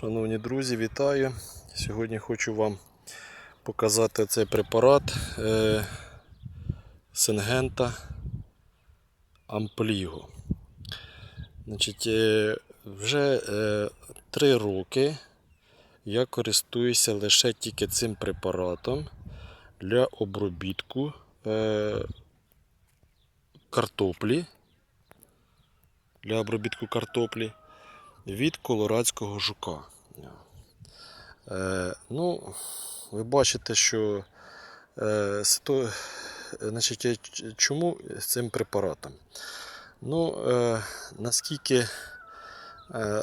Шановні друзі, вітаю! Сьогодні хочу вам показати цей препарат е, Сингента Ампліго. Значить, е, вже е, 3 роки я користуюся лише тільки цим препаратом для обробітку е, картоплі. Для обробітку картоплі від колорадського жука. Е, ну, ви бачите, що е, сито, значить, чому з цим препаратом? Ну, е, наскільки е,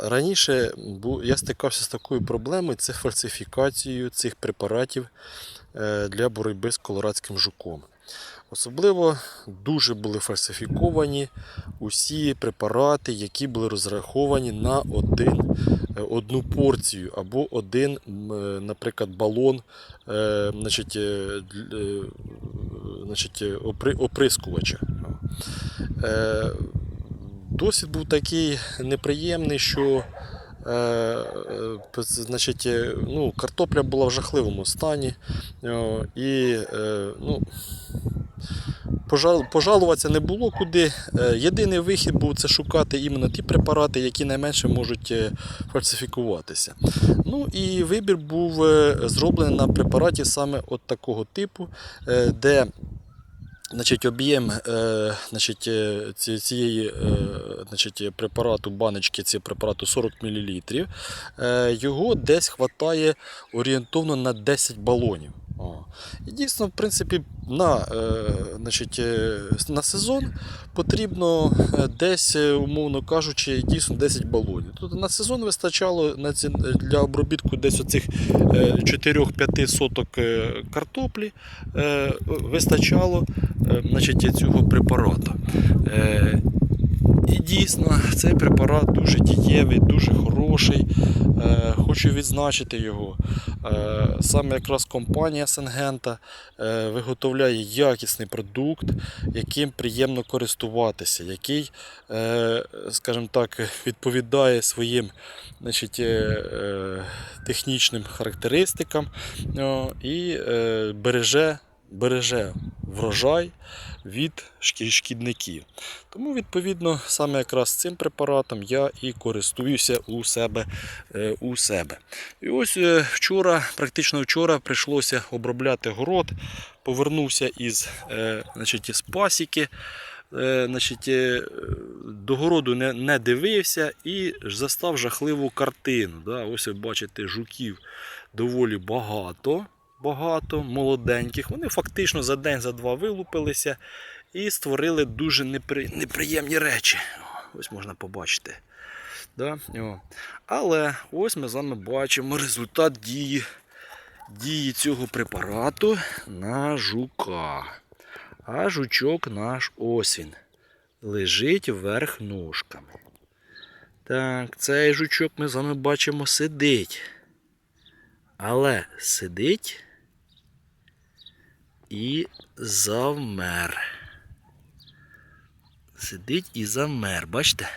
раніше бу- я стикався з такою проблемою, це фальсифікацією цих препаратів е, для боротьби з колорадським жуком. Особливо дуже були фальсифіковані усі препарати, які були розраховані на один, е, одну порцію або один, е, наприклад, балон е, значить, значить, оприскувача. Досвід був такий неприємний, що значить, е, ну, картопля була в жахливому стані. е, І е, ну, пожалуватися не було куди. Е, Єдиний вихід був це шукати іменно ті препарати, які найменше можуть е, фальсифікуватися. Ну і вибір був е, зроблений на препараті саме от такого типу, е, де Значить, об'єм е, значить, е, ці- цієї е, значить, препарату, баночки цієї препарату 40 мл. Е, його десь вистачає орієнтовно на 10 балонів. О. І дійсно, в принципі, на, е, значить, е, на сезон потрібно е, десь, е, умовно кажучи, дійсно 10 балонів. Тобто на сезон вистачало на ці, для обробітку десь оцих е, 4-5 соток картоплі е, вистачало е, значить, цього препарату. Е, І дійсно, цей препарат дуже дієвий, дуже хороший. Е, Хочу відзначити його. Е, Саме якраз компанія Сенгента виготовляє якісний продукт, яким приємно користуватися, який, е, скажімо так, відповідає своїм значить, е, технічним характеристикам і береже, береже врожай від шкідників. Тому, відповідно, саме якраз цим препаратом я і користуюся у себе. е, У себе. І ось е, вчора, практично вчора, прийшлося обробляти город. Повернувся із, е, значить, із пасіки. Значить, до городу не, не дивився і застав жахливу картину. Да? Ось ви бачите, жуків доволі багато, багато молоденьких. Вони фактично за день, за два вилупилися і створили дуже непри... неприємні речі. Ось можна побачити. Да? Але ось ми з вами бачимо результат дії, дії цього препарату на жука. А жучок наш ось він. Лежить вверх ножками. Так, цей жучок ми з вами бачимо сидить. Але сидить і завмер. Сидить і завмер, бачите?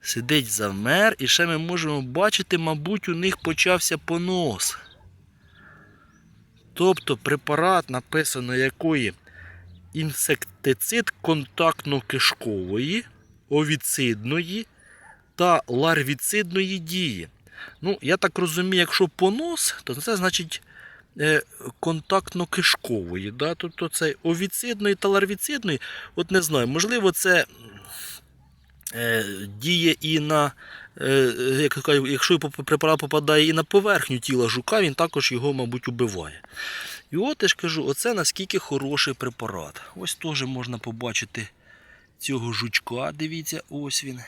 Сидить завмер, і ще ми можемо бачити, мабуть, у них почався понос. Тобто препарат, написано якої інсектицид контактно-кишкової, овіцидної та ларвіцидної дії. Ну, я так розумію, якщо понос, то це значить контактно-кишкової. Да? Тобто це овіцидної та ларвіцидної. От не знаю, можливо, це е, діє і на. е, Якщо препарат попадає і на поверхню тіла жука, він також його, мабуть, убиває. І от я ж кажу, оце наскільки хороший препарат. Ось теж можна побачити цього жучка, дивіться, ось він.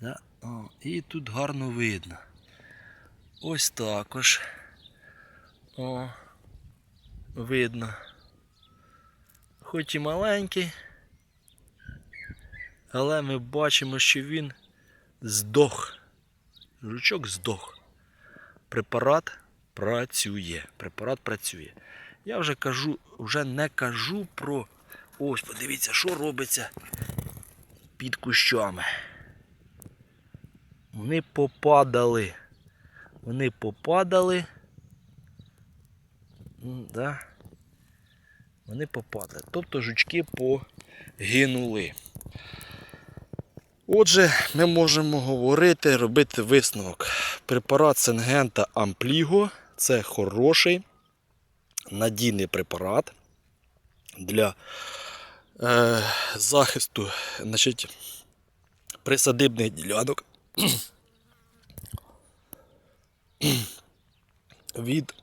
Да? О, і тут гарно видно. Ось також. О, видно. Хоч і маленький, але ми бачимо, що він здох. Жучок здох. Препарат працює. Препарат працює. Я вже кажу, вже не кажу про. Ось, подивіться, що робиться під кущами. Вони попадали. Вони попадали. Да. Вони попадали. Тобто жучки погинули. Отже, ми можемо говорити, робити висновок. Препарат Сенгента Ампліго це хороший, надійний препарат для е, захисту значить, присадибних ділянок від